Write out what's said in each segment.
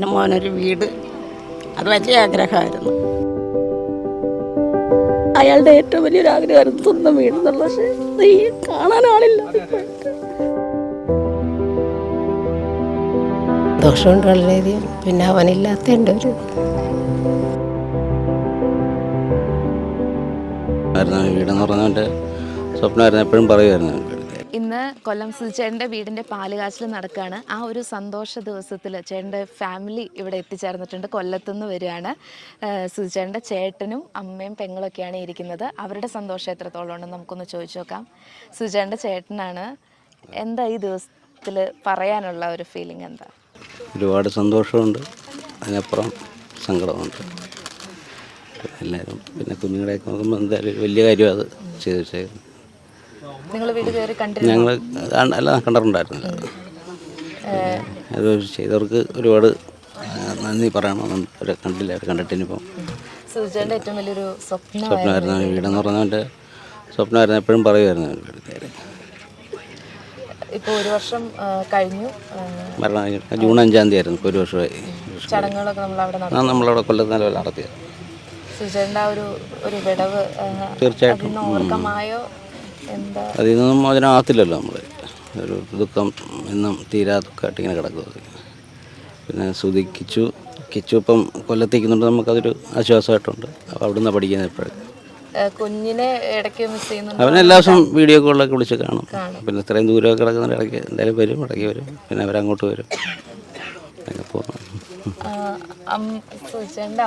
എന്റെ മോനൊരു വീട്. അത് വലിയ ആഗ്രഹമായിരുന്നു. അയാളുടെ ഏറ്റവും വലിയൊരു ആഗ്രഹമായിരുന്നു സ്വന്തം വീട് എന്നുള്ള പക്ഷേ നീ ഈ കാണാൻ ആളില്ല. ദോഷമുണ്ട് വളരെയധികം പിന്നെ അവനില്ലാത്തതിന്റെ ഒരു. വീടെന്ന് പറഞ്ഞാൽ എന്റെ സ്വപ്നമായിരുന്നു. എപ്പോഴും പറയുമായിരുന്നു. ഇന്ന് കൊല്ലം സുചേട്ടന്റെ വീടിന്റെ പാലുകാച്ചിൽ നടക്കുകയാണ് ആ ഒരു സന്തോഷ ദിവസത്തിൽ ചേട്ടന്റെ ഫാമിലി ഇവിടെ എത്തിച്ചേർന്നിട്ടുണ്ട്. കൊല്ലത്തുനിന്ന് വരികയാണ്. സുചേട്ടന്റെ ചേട്ടനും അമ്മയും പെങ്ങളൊക്കെയാണ് ഇരിക്കുന്നത്. അവരുടെ സന്തോഷം എത്രത്തോളം ഉണ്ടെന്ന് നമുക്കൊന്ന് ചോദിച്ചു നോക്കാം. സുചേട്ടന്റെ ചേട്ടനാണ്. എന്താ ഈ ദിവസത്തിൽ പറയാനുള്ള ഒരു ഫീലിംഗ് എന്താ? ഒരുപാട് സന്തോഷമുണ്ട്. അതിനപ്പുറം സങ്കടമുണ്ട്. എല്ലാവരും പിന്നെ കുഞ്ഞുങ്ങളെയൊക്കെ നോക്കുമ്പോൾ എന്തായാലും വലിയ കാര്യം അത് ചെയ്തു നിങ്ങൾ വീട് കയറി കണ്ടിരുന്നു? ഞങ്ങൾ എല്ലാം കണ്ടിട്ടുണ്ടായിരുന്നില്ല. അത് ചെയ്തവർക്ക് ഒരുപാട് നന്ദി പറയണം അവരെ കണ്ടില്ല അവരെ കണ്ടിട്ടിനിപ്പം സുചേട്ടന്റെ ഏറ്റവും വലിയൊരു സ്വപ്നം സ്വപ്നമായിരുന്നു. വീടെന്ന് പറഞ്ഞാൽ എന്റെ സ്വപ്നമായിരുന്നു. എപ്പോഴും പറയുമായിരുന്നു ഇപ്പോൾ ഒരു വർഷം കഴിഞ്ഞു. മരണം ജൂൺ അഞ്ചാം തീയതി ആയിരുന്നു. ഇപ്പോൾ ഒരു വർഷമായി. ചടങ്ങുകളൊക്കെ ആ നമ്മളവിടെ കൊല്ലത്ത് നിലവിൽ നടത്തിയത്. സുചേട്ടന്റെ ഒരു ഒരു വിടവ് തീർച്ചയായിട്ടും. ഓർക്കമായോ? അതിൽ നിന്നും മോചനമാകത്തില്ലല്ലോ നമ്മൾ ഒരു ദുഃഖം എന്നും തീരാ ദുഃഖമായിട്ട് ഇങ്ങനെ കിടക്കുന്നത് പിന്നെ സുധി കിച്ചു കിച്ചു ഇപ്പം കൊല്ലത്തേക്കുന്നുണ്ട്. നമുക്കതൊരു ആശ്വാസമായിട്ടുണ്ട്. അവിടെ അവിടുന്ന് പഠിക്കുന്നത് എപ്പോഴും. കുഞ്ഞിനെ ഇടയ്ക്ക് മിസ് ചെയ്യുന്നുണ്ട്? അവനെ എല്ലാ ദിവസവും വീഡിയോ കോളിലൊക്കെ വിളിച്ച് കാണും. പിന്നെ ഇത്രയും ദൂരമൊക്കെ കിടക്കുന്ന ഇടയ്ക്ക് എന്തായാലും വരും ഇടയ്ക്ക് വരും. പിന്നെ അവരങ്ങോട്ട് വരും. അങ്ങനെ പോകുന്നു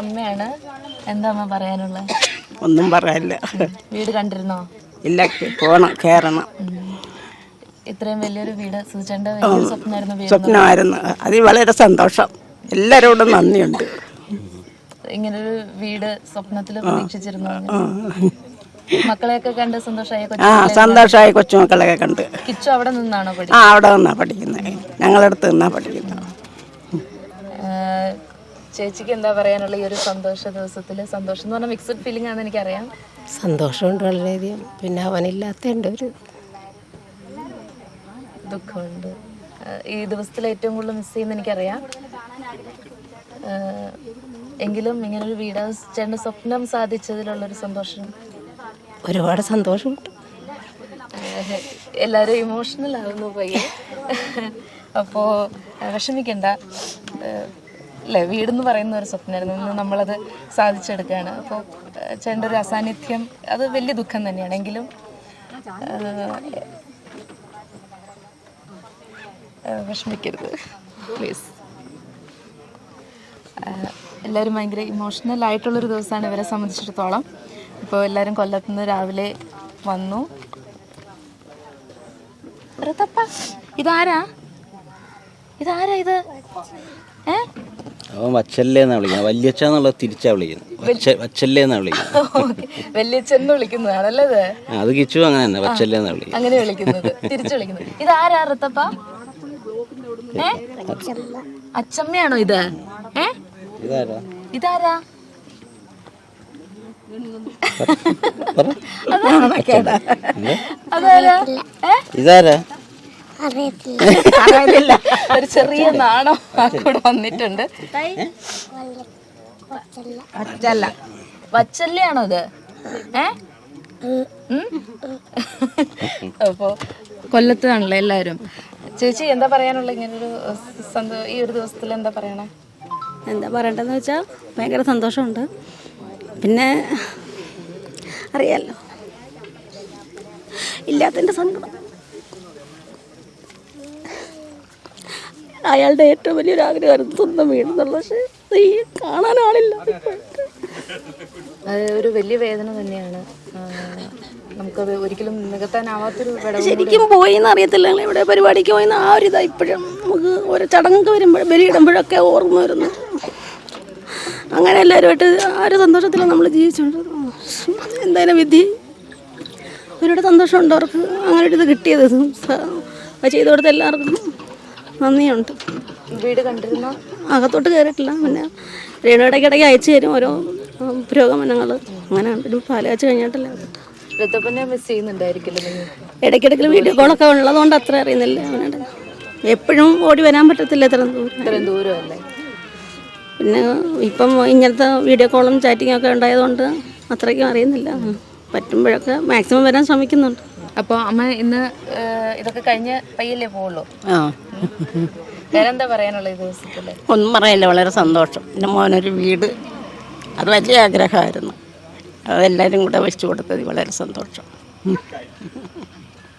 അമ്മയാണ്. എന്താ അമ്മ പറയാനുള്ളത്? ഒന്നും പറയാനില്ല. വീട് കണ്ടിരുന്നോ? ഇല്ല പോകണം കയറണം ഇത്രയും വലിയൊരു വീട് സുചേട്ടന്റെ വലിയൊരു സ്വപ്നമായിരുന്നു സ്വപ്നമായിരുന്നു. അതിൽ വളരെ സന്തോഷം. എല്ലാവരോടും നന്ദിയുണ്ട്. ഇങ്ങനൊരു വീട് സ്വപ്നത്തിൽ പ്രതീക്ഷിച്ചിരുന്നു. മക്കളെയൊക്കെ കണ്ട് സന്തോഷമായ ആ സന്തോഷമായി കൊച്ചുമക്കളെയൊക്കെ കണ്ട്. കിച്ചു അവിടെ നിന്നാണോ ആ അവിടെ നിന്നാണ് പഠിക്കുന്നത്. ഞങ്ങളടുത്ത് നിന്നാണ് പഠിക്കുന്നത്. ചേച്ചിക്ക് എന്താ പറയാനുള്ള ഈ ഒരു സന്തോഷ ദിവസത്തിൽ സന്തോഷം എന്ന് പറഞ്ഞാൽ മിക്സഡ് ഫീലിംഗ് ആണെന്ന് എനിക്കറിയാം. സന്തോഷമുണ്ട് വളരെയധികം. പിന്നെ അവനില്ലാത്തതിന്റെ ഒരു ദുഃഖമുണ്ട്. ഈ ദിവസത്തിൽ ഏറ്റവും കൂടുതൽ മിസ് ചെയ്യുന്ന എനിക്കറിയാം. എങ്കിലും ഇങ്ങനൊരു വീട് ചേട്ടന്റെ സ്വപ്നം സാധിച്ചതിലുള്ളൊരു സന്തോഷം. ഒരുപാട് സന്തോഷമുണ്ട്. എല്ലാവരും ഇമോഷണൽ ആവുന്നു പയ്യെ. അപ്പോൾ വിഷമിക്കണ്ട. അല്ലേ? വീടെന്ന് പറയുന്ന ഒരു സ്വപ്നമായിരുന്നു. ഇന്ന് നമ്മളത് സാധിച്ചെടുക്കുകയാണ്. അപ്പോൾ ചേട്ടന്റെ ഒരു അസാന്നിധ്യം അത് വലിയ ദുഃഖം തന്നെയാണ്. എങ്കിലും വിഷമിക്കരുത്. പ്ലീസ്. എല്ലാവരും ഭയങ്കര ഇമോഷണൽ ആയിട്ടുള്ളൊരു ദിവസമാണ് ഇവരെ സംബന്ധിച്ചിടത്തോളം. ഇപ്പോൾ എല്ലാവരും കൊല്ലത്തുനിന്ന് രാവിലെ വന്നു. ഇതാരാ? ഇതാരാ ഇത്? ഏ അവൻ വച്ചല്ലേ എന്നാ വിളിക്കുന്നത്. വല്യച്ഛ എന്നുള്ളത് തിരിച്ചാ വിളിക്കുന്നത്. വച്ച വച്ചല്ലേ എന്നാ വിളിക്കുന്നത് വിളിക്കുന്നതാണല്ലേ ഇത് അത് കിച്ചു അങ്ങനെ തന്നെ വച്ചല്ലേ എന്നാ വിളിക്കുന്നത്. അങ്ങനെ വിളിക്കുന്നത്. തിരിച്ചു വിളിക്കുന്നത്. ഋത്തപ്പ ഏ? അച്ചമ്മയാണോ ഇത്? ഏ? ഇതാരാ? അതാരാ? ഇതാരാ? അറിയത്തില്ല. ഒരു ചെറിയ നാണം കൂടെ വന്നിട്ടുണ്ട്. അച്ചല്ല വച്ചല്ലയാണോ അത് ഏ? അപ്പോ കൊല്ലത്താണല്ലോ എല്ലാരും ചേച്ചി എന്താ പറയാനുള്ള? ഇങ്ങനൊരു സന്തോ ഈ ഒരു ദിവസത്തിൽ എന്താ പറയണേ? എന്താ പറയണ്ടെന്ന് വെച്ചാൽ ഭയങ്കര സന്തോഷമുണ്ട്. പിന്നെ അറിയാലോ. ഇല്ലാത്തതിന്റെ സങ്കടം. അയാളുടെ ഏറ്റവും വലിയൊരു ആഗ്രഹം സ്വന്തം വീട് എന്നുള്ള പക്ഷേ ഈ കാണാൻ ആളില്ല. അത് ഒരു വലിയ വേദന തന്നെയാണ്. നമുക്ക് ഒരിക്കലും നികത്താനാവാത്തൊരു ശരിക്കും പോയി എന്ന് അറിയത്തില്ല ഇവിടെ പരിപാടിക്ക് പോയിന്ന് ആ ഒരു ഇതാ ഇപ്പോഴും നമുക്ക് ഓരോ ചടങ്ങൊക്കെ വരുമ്പോൾ ബലിയിടുമ്പോഴൊക്കെ ഓർമ്മ വരുന്നു. അങ്ങനെ എല്ലാവരുമായിട്ട് ആ ഒരു സന്തോഷത്തിലാണ് നമ്മൾ ജീവിച്ചുകൊണ്ട് എന്തായാലും വിധി. അവരുടെ സന്തോഷമുണ്ട് അവർക്ക്. അങ്ങനെ ഒരു ഇത് കിട്ടിയത്. ചെയ്തു കൊടുത്ത എല്ലാവർക്കും. നന്ദിയുണ്ട്. വീട് കണ്ടിരുന്ന? അകത്തോട്ട് കയറിയിട്ടില്ല പിന്നെ രേണുവിടേക്ക് ഇടയ്ക്ക് അയച്ചു തരും ഓരോ പുരോഗമനങ്ങൾ. അങ്ങനെ ഒരു പാലാഴ്ച കഴിഞ്ഞിട്ടില്ല. മിസ് ചെയ്യുന്നുണ്ടായിരിക്കില്ല ഇടയ്ക്കിടയ്ക്ക് വീഡിയോ കോളൊക്കെ ഉള്ളതുകൊണ്ട് അത്ര അറിയുന്നില്ല. അവനോട് എപ്പോഴും ഓടി വരാൻ പറ്റത്തില്ല ഇത്ര ദൂരം. ദൂരമല്ലേ? പിന്നെ ഇപ്പം ഇങ്ങനത്തെ വീഡിയോ കോളും ചാറ്റിംഗ് ഒക്കെ ഉണ്ടായതുകൊണ്ട് അത്രയ്ക്കും അറിയുന്നില്ല. പറ്റുമ്പോഴൊക്കെ മാക്സിമം വരാൻ ശ്രമിക്കുന്നുണ്ട്. അപ്പോൾ അമ്മ ഇന്ന് ഇതൊക്കെ കഴിഞ്ഞ് പയ്യല്ലേ പോവുള്ളൂ? ആ. പറയാനുള്ള ഈ ഒന്നും പറയില്ല വളരെ സന്തോഷം. എന്റെ മോനൊരു വീട് അത് വലിയ ആഗ്രഹമായിരുന്നു. അതെല്ലാവരും കൂടെ വെച്ചു കൊടുത്തത് വളരെ സന്തോഷം.